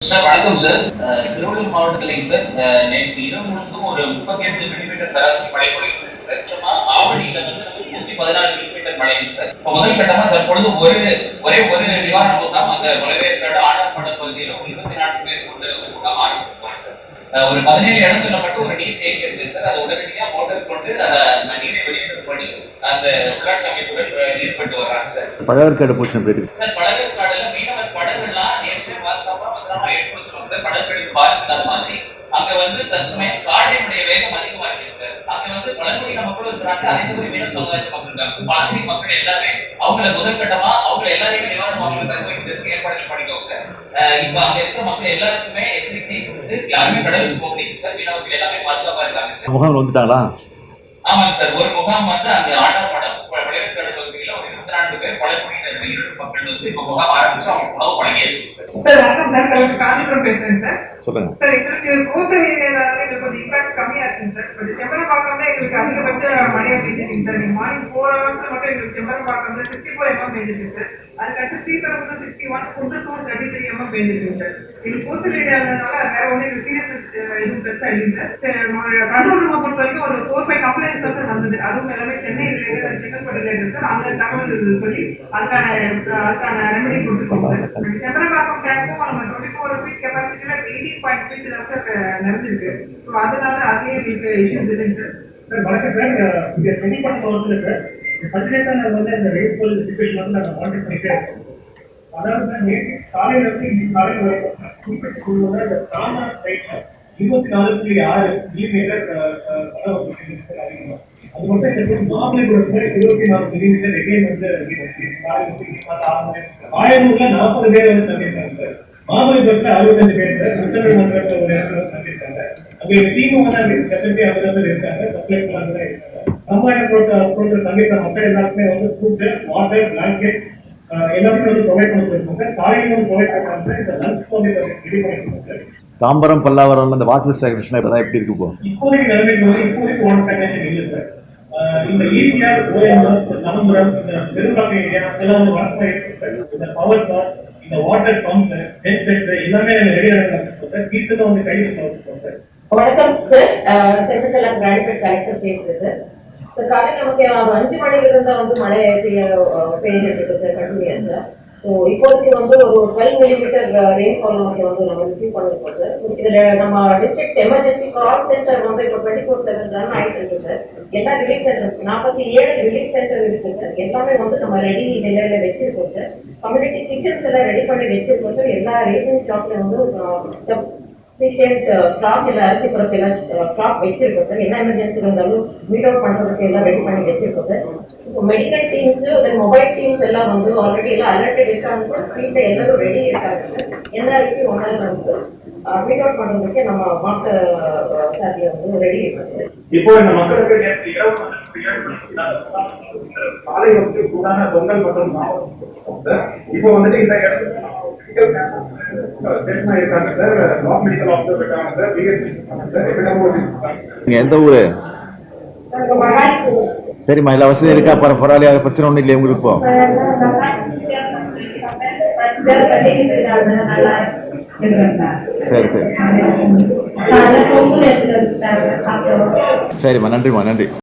Sir வணக்கம் sir. Tiruvallur மாவட்டத்திலைங்க sir. நேற்று இரவு முழுவதும் ஒரு முப்பத்தி எட்டு மில்லிமீட்டர் சராசரி மழை பொழிவு சும்மா ஆவணியில வந்து நூத்தி பதினாறு மில்லிமீட்டர் மழை இருக்கு சார். இப்போ முதல் கட்டமா தற்பொழுது ஒரு ஒரே ஒரு நிவாரண முகாம் அந்த மலைவேற்காடு ஆனார்பட பகுதியில் ஒரு இருபத்தி நான்கு பேர் கொண்ட ஒரு முகாம் ஆரம்பிச்சிருக்கோம் சார். ஒரு பதினேழு இடத்துல மட்டும் ஒரு நீர் தேங்கி இருக்கு சார். அதை உடனடியாக மோட்டர் கொண்டு அந்த நீரை வெளியேற்றம் பண்ணி அந்த உள்ளாட்சி அமைப்புகள் ஈடுபட்டு வர்றாங்க சார். பழவேற்காடு போயிருக்கு சார் படகுக்காடுல மீனவர் படகுலாம் நேற்று பாதுகாப்பா பத்திரமா எடுத்து படகுகளுக்கு பாதிக்காத மாதிரி. அங்க வந்து தற்சமயம் காற்றினுடைய வேகம் அதிகமா இருக்கு அங்க வந்து பழங்குடியின மக்களும் இருக்கிறாங்க. அதே மாதிரி மீனவ சமுதாயத்து மக்கள் இருக்காங்க பழங்குடி மக்கள் எல்லாமே அவங்கள முதற்கட்டமா அவங்க எல்லாரையுமே நிவாரண மக்களுக்கு தங்க வைக்கிறதுக்கு ஏற்பாடுகள் பண்ணிக்கோங்க சார் இப்ப அங்க இருக்கிற மக்கள் எல்லாருக்குமே எச்சரிக்கை கொடுத்து யாருமே கடலுக்கு போக முடியும் சார் மீனவர்கள் எல்லாமே பாதுகாப்பா இருக்காங்க சார் முகாம் வந்துட்டாங்களா? ஆமாங்க சார் ஒரு முகாம் வந்து அங்க ஆட்டாப்படம் இப்ப முகாம் ஆரம்பிச்சு அவங்க சார். வணக்கம் சார். கலெக்டர் காஞ்சிபுரம் பேசுறேன் சார். சொல்லுங்க. சார் எங்களுக்கு கோத்தல் ஏரியால எங்களுக்கு கொஞ்சம் இம்பாக்ட் கம்மியா இருக்குங்க சார். பட் செம்பரம்பாக்கம்ல எங்களுக்கு அதிகபட்ச மழையா பெஞ்சிருக்கு சார். நீங்க மார்னிங் ஃபோர் ஹவர்ஸ் மட்டும் எங்களுக்கு செம்பரம்பாக்கம்ல சிக்ஸ்டி ஃபோர் எம்எம் பெஞ்சிருக்கு சார். அதுக்கடுத்து Sriperumbudur sixty one Kundrathur thirty three MM பெஞ்சிருக்கு sir. எங்களுக்கு கோத்தல் ஏரியாலனால அது வேற ஒன்றும் எங்களுக்கு சீரியஸ் எதுவும் பெருசா இல்லைங்க சார். கண்ட்ரோல் ரூமை பொறுத்த வரைக்கும் ஒரு ஃபோர் ஃபைவ் கம்ப்ளைண்ட்ஸ் தான் சார் வந்தது. அதுவும் எல்லாமே Chennai related Chengalpattu related sir. அங்க தகவல் சொல்லி அதுக்கான அதுக்கான ரெமெடி கொடுத்துருக்கோம் சார். செம்பரம்பாக்கம் டேங்க்கும் நம்ம டுவெண்ட்டி ஃபோர் ஃபீட் கெப்பாசிட்டியில எயிட்டீன் பாயிண்ட் நிறைஞ்சிருக்கு ஸோ அதனால அதே எங்களுக்கு இஷ்யூஸ் இல்லைங்க சார் சார் வணக்கம் சார் அஹ் இங்க சார் வந்து இந்த வெயிட் போல் சுச்சுவேஷன் வந்து நாங்கள் மானிட்டர் பண்ணிட்டே இருக்கோம் அதாவது சார் நேற்று காலையில இருந்து இன்னைக்கு வரைக்கும் குறிப்பிட்ட இருபத்தி நாலு புள்ளி ஆறு மில்லிமீட்டர் அதிகமாக அது மட்டும் இல்லை இருபத்தி நாலு மில்லிமீட்டர் எகைன் வந்து அதிகமாச்சு. நாற்பது பேர் வந்து சார் மாமல்லபுரத்துல அறுபத்தஞ்சு பேர் சார் உத்தரவிமன்றத்தில் ஒரு இடத்துல வந்து தங்கியிருக்காங்க அங்கே டீம் வந்து அங்கே செக்ரட்டரி அவங்க வந்து இருக்காங்க சப்ளை தான் இருக்காங்க. கம்பாயிண்ட் போட்ட போட்டு மக்கள் எல்லாருக்குமே வந்து ஃபுட் வாட்டர் பிளாங்கெட் எல்லாமே வந்து ப்ரொவைட் பண்ணி கொடுப்பாங்க காலையில் வந்து ப்ரொவைட் பண்ணுறாங்க இந்த லஞ்ச் வந்து ரெடி பண்ணி கொடுப்பாங்க தாம்பரம் பல்லாவரம் அந்த வாட்டர் ஸ்டேஷன் இப்பதான் எப்படி இருக்கு இப்போ? இப்போதைக்கு நிலைமைக்கு வந்து இப்போதைக்கு ஒன் ஸ்டாக்னேஷன் இல்லை சார் இந்த ஏரியா ஓஎம்ஆர் நவம்பரம் இந்த ஏரியா இதெல்லாம் வந்து இந்த பவர் கார் இந்த வாட்டர் பம்ப் ஹெட் பெட் எல்லாமே நாங்கள் ரெடியாக இருக்கோம் சார் வீட்டுல தான் வந்து கையில் வச்சுருக்கோம் சார். வணக்கம் சார் சென்ட்ரல் கிராடிபேட் கலெக்டர் பேசுறது. சார் காலையில் நமக்கு அஞ்சு மணில இருந்தா வந்து மழை பெய்ய பெய்ஞ்சிட்டு இருக்கு சார் கண்டினியூஸா ஸோ இப்போதைக்கு வந்து ஒரு டுவெல் மில்லிமீட்டர் ரெயின்ஃபால் நமக்கு வந்து நம்ம ரிசீவ் பண்ணிருக்கோம் சார் இதில் நம்ம டிஸ்ட்ரிக்ட் எமர்ஜென்சி கால் சென்டர் வந்து இப்போ டுவெண்ட்டி ஃபோர் செவன் ரன் ஆகிட்டு இருக்கு சார் எல்லா ரிலீஃப் சென்டர் நாற்பத்தி ஏழு ரிலீஃப் சென்டர் இருக்கு சார் எல்லாமே வந்து நம்ம ரெடி நிலையில வச்சிருக்கோம் சார் கம்யூனிட்டி கிச்சன்ஸ் எல்லாம் ரெடி பண்ணி வச்சிருக்கோம் சார் எல்லா ரேஷன் ஷாப்ல வந்து uh, சஃபிஷியன்ட் ஸ்டாக் uh, எல்லாம் அரிசி பருப்பு எல்லாம் uh, ஸ்டாக் வச்சிருக்கோம் சார் என்ன எமர்ஜென்சி இருந்தாலும் மீட் அவுட் பண்றதுக்கு எல்லாம் ரெடி பண்ணி வச்சிருக்கோம் சார் இப்போ medical teams then mobile teams எல்லாம் வந்து ஆல்ரெடி எல்லாம் அலர்டட் இருக்காங்க சார் ஃபீல்ட்ல எல்லாரும் ரெடி இருக்காங்க சார் எல்லாருக்கும் ஒன்றால் வந்து மீட் அவுட் பண்றதுக்கு நம்ம மாற்ற சார்ல uh, வந்து ரெடி இருக்காங்க இப்போ இந்த மக்களுக்கு நேற்று இரவு காலை வந்து சூடான பொங்கல் மற்றும் இப்போ வந்துட்டு இந்த இடத்துல எந்த ஊரு? சரிம்மா எல்லா வசதியும் இருக்கா? பர பரவாயில்லையா பிரச்சனை ஒன்றும் இல்லையா உங்களுக்கு இப்போ. சரி சரி. சரிம்மா நன்றிம்மா நன்றி.